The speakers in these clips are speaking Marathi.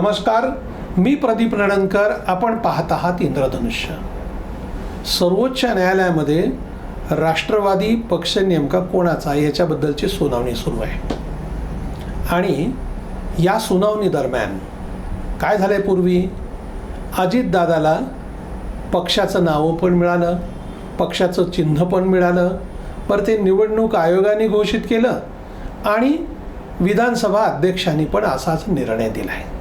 नमस्कार मी प्रदीप रणनकर आपण पाहत आहात इंद्रधनुष्य. सर्वोच्च न्यायालयामध्ये राष्ट्रवादी पक्ष नेमका कोणाचा याच्याबद्दलची सुनावणी सुरू आहे. आणि या सुनावणी दरम्यान काय झालं आहे पूर्वी? अजितदादाला पक्षाचं नावं पण मिळालं पक्षाचं चिन्ह पण मिळालं पर ते निवडणूक आयोगाने घोषित केलं आणि विधानसभा अध्यक्षांनी पण असाच निर्णय दिला आहे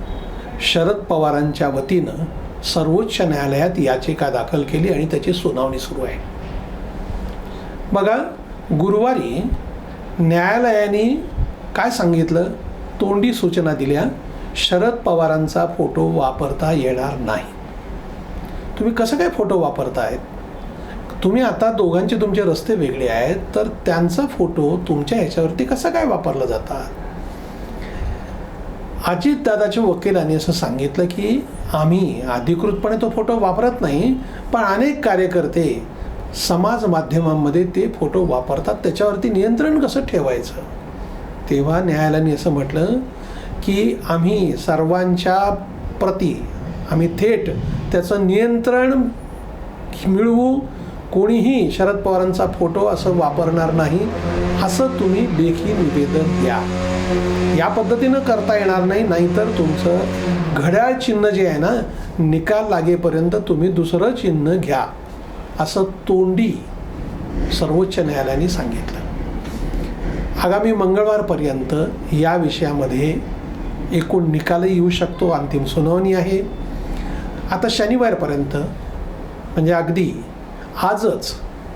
शरद पवारांच्या वतीनं सर्वोच्च न्यायालयात याचिका दाखल केली आणि त्याची सुनावणी सुरू आहे. बघा गुरुवारी न्यायालयाने काय सांगितलं? तोंडी सूचना दिल्या शरद पवारांचा फोटो वापरता येणार नाही. तुम्ही कसं काय फोटो वापरतायत तुम्ही आता दोघांचे तुमचे रस्ते वेगळे आहेत तर त्यांचा फोटो तुमच्या ह्याच्यावरती कसा काय वापरला जातात? अजितदादाच्या वकिलांनी असं सांगितलं की आम्ही अधिकृतपणे तो फोटो वापरत नाही पण अनेक कार्यकर्ते समाज माध्यमांमध्ये ते फोटो वापरतात त्याच्यावरती नियंत्रण कसं ठेवायचं? तेव्हा न्यायालयाने असं म्हटलं की आम्ही सर्वांच्या प्रती आम्ही थेट त्याचं नियंत्रण मिळवू कोणीही शरद पवारांचा फोटो असं वापरणार नाही असं तुम्ही लेखी निवेदन द्या. या पद्धतीनं करता येणार नाही नाहीतर तुमचं घड्याळ चिन्ह जे आहे ना निकाल लागेपर्यंत तुम्ही दुसरं चिन्ह घ्या असं तोंडी सर्वोच्च न्यायालयाने सांगितलं. आगामी मंगळवारपर्यंत या विषयामध्ये एकूण निकालही येऊ शकतो अंतिम सुनावणी आहे. आता शनिवारपर्यंत म्हणजे अगदी आजच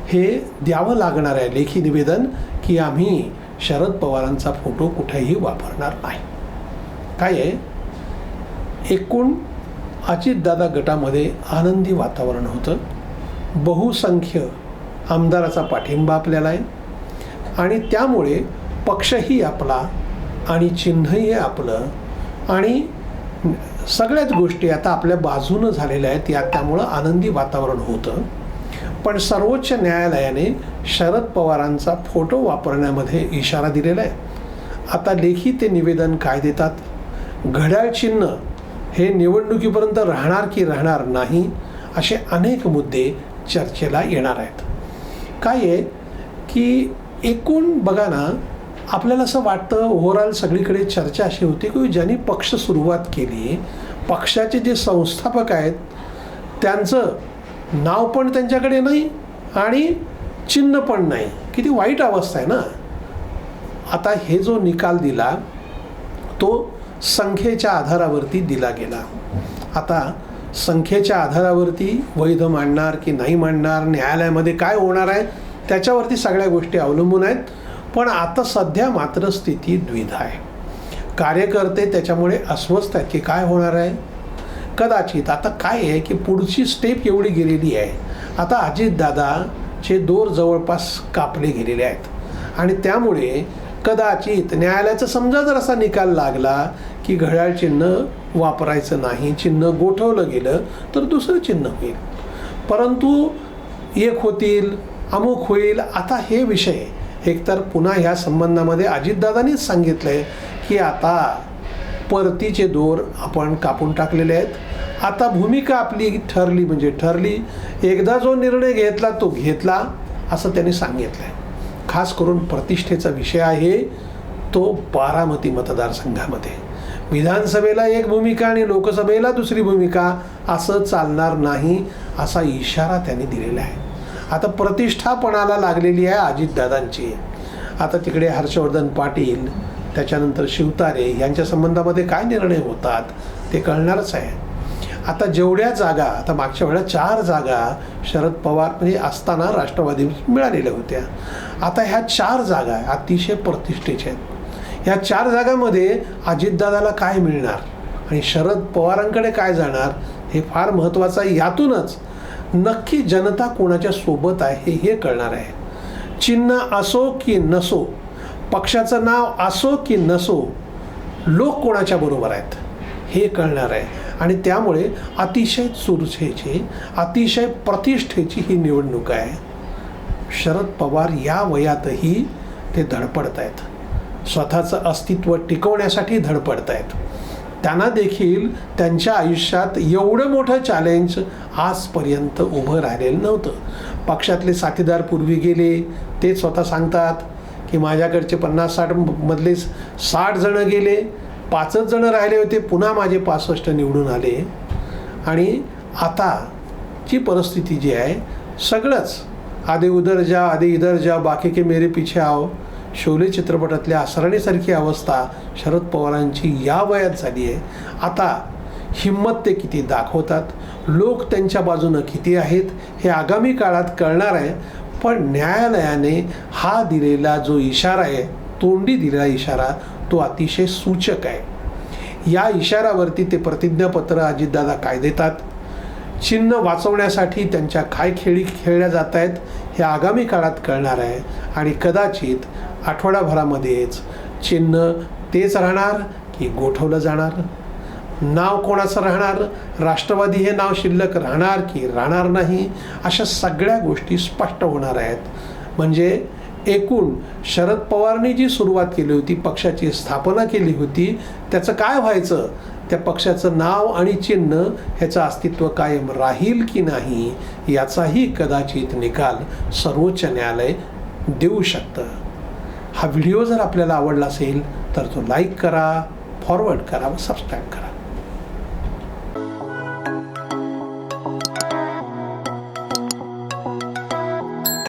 हे द्यावं लागणार आहे लेखी निवेदन की आम्ही शरद पवारांचा फोटो कुठेही वापरणार नाही. काय आहे? एकूण अजितदादा गटामध्ये आनंदी वातावरण होतं. बहुसंख्य आमदाराचा पाठिंबा आपल्याला आहे. आणि त्यामुळे पक्षही आपला आणि चिन्हही आपलं आणि सगळ्याच गोष्टी आता आपल्या बाजूनं झालेल्या आहेत. या त्यामुळं आनंदी वातावरण होतं. पण सर्वोच्च न्यायालयाने शरद पवारांचा फोटो वापरण्यामध्ये इशारा दिलेला आहे. आता लेखी ते निवेदन काय देतात? घड्याळ चिन्ह हे निवडणुकीपर्यंत राहणार की राहणार नाही असे अनेक मुद्दे चर्चेला येणार आहेत. काय आहे? की एकूण बघा ना आपल्याला असं वाटतं ओव्हरऑल सगळीकडे चर्चा अशी होती की ज्यांनी पक्ष सुरुवात केली पक्षाचे जे संस्थापक आहेत त्यांचं नाव पण त्यांच्याकडे नाही आणि चिन्ह पण नाही. किती वाईट अवस्था आहे ना? आता हे जो निकाल दिला तो संख्येच्या आधारावरती दिला गेला. आता संख्येच्या आधारावरती वैध मांडणार की नाही मांडणार न्यायालयामध्ये काय होणार आहे त्याच्यावरती सगळ्या गोष्टी अवलंबून आहेत. पण आता सध्या मात्र स्थिती द्विधा आहे. कार्यकर्ते त्याच्यामुळे अस्वस्थ आहेत की काय होणार आहे? कदाचित आता काय आहे की पुढची स्टेप एवढी गेलेली आहे. आता अजितदादाचे दोर जवळपास कापले गेलेले आहेत. आणि त्यामुळे कदाचित न्यायालयाचा समजा जर असा निकाल लागला की घड्याळ चिन्ह वापरायचं नाही चिन्ह गोठवलं गेलं तर दुसरं चिन्ह होईल. परंतु एक होतील अमुक होईल आता हे विषय एकतर पुन्हा ह्या संबंधामध्ये अजितदादांनीच सांगितलं आहे की आता परतीचे दोर आपण कापून टाकलेले आहेत. आता भूमिका आपली ठरली म्हणजे ठरली. एकदा जो निर्णय घेतला तो घेतला असं त्यांनी सांगितलं आहे खास करून प्रतिष्ठेचा विषय आहे तो बारामती मतदारसंघामध्ये. विधानसभेला एक भूमिका आणि लोकसभेला दुसरी भूमिका असं चालणार नाही असा इशारा त्यांनी दिलेला आहे. आता प्रतिष्ठापणाला लागलेली आहे अजितदादांची. आता तिकडे हर्षवर्धन पाटील त्याच्यानंतर शिवतारे यांच्या संबंधामध्ये काय निर्णय होतात ते कळणारच आहे. आता जेवढ्या जागा आता मागच्या वेळेला चार जागा शरद पवार म्हणजे असताना राष्ट्रवादी मिळालेल्या होत्या. आता ह्या चार जागा अतिशय प्रतिष्ठेच्या आहेत. ह्या चार जागामध्ये अजितदादाला काय मिळणार आणि शरद पवारांकडे काय जाणार हे फार महत्त्वाचं आहे. यातूनच नक्की जनता कोणाच्या सोबत आहे हे कळणार आहे. चिन्ह असो की नसो पक्षाचं नाव असो की नसो लोक कोणाच्या बरोबर आहेत? हे कळणार आहे. आणि त्यामुळे अतिशय चुरछेची अतिशय प्रतिष्ठेची ही निवडणूक आहे. शरद पवार या वयातही ते धडपडत आहेत. स्वतःचं अस्तित्व टिकवण्यासाठी धडपडत आहेत. त्यांना देखील त्यांच्या आयुष्यात एवढं मोठं चॅलेंज आजपर्यंत उभं राहिलेलं नव्हतं. पक्षातले साथीदार पूर्वी गेले ते स्वतः सांगतात की माझ्याकडचे पन्नास साठ मधले साठ जणं गेले पाचच जणं राहिले होते पुन्हा माझे पासष्ट निवडून आले. आणि आताची परिस्थिती जी आहे सगळंच आधे उधर जा आधे इधर जा बाकी के मेरे पीछे आओ शोले चित्रपटातल्या असरणीसारखी अवस्था शरद पवारांची या वयात झाली आहे. आता हिंमत ते किती दाखवतात? लोक त्यांच्या बाजूनं किती आहेत? हे आगामी काळात कळणार आहे. पण न्यायालयाने हा दिलेला जो इशारा आहे तोंडी दिलेला इशारा तो अतिशय सूचक आहे. या इशारावरती ते प्रतिज्ञापत्र अजितदादा काय देतात? चिन्ह वाचवण्यासाठी त्यांच्या काय खेळी खेळल्या जात आहेत हे आगामी काळात कळणार आहे. आणि कदाचित आठवडाभरामध्येच चिन्ह तेच राहणार की गोठवलं जाणार? नाव कोणाचं राहणार? राष्ट्रवादी हे नाव शिल्लक राहणार की राहणार नाही? अशा सगळ्या गोष्टी स्पष्ट होणार आहेत. म्हणजे एकूण शरद पवारनी जी सुरुवात केली होती पक्षाची स्थापना केली होती त्याचं काय व्हायचं? त्या पक्षाचं नाव आणि चिन्ह ह्याचं अस्तित्व कायम राहील की नाही याचाही कदाचित निकाल सर्वोच्च न्यायालय देऊ शकतं. हा व्हिडिओ जर आपल्याला आवडला असेल तर तो लाईक करा फॉरवर्ड करा व सबस्क्राईब करा.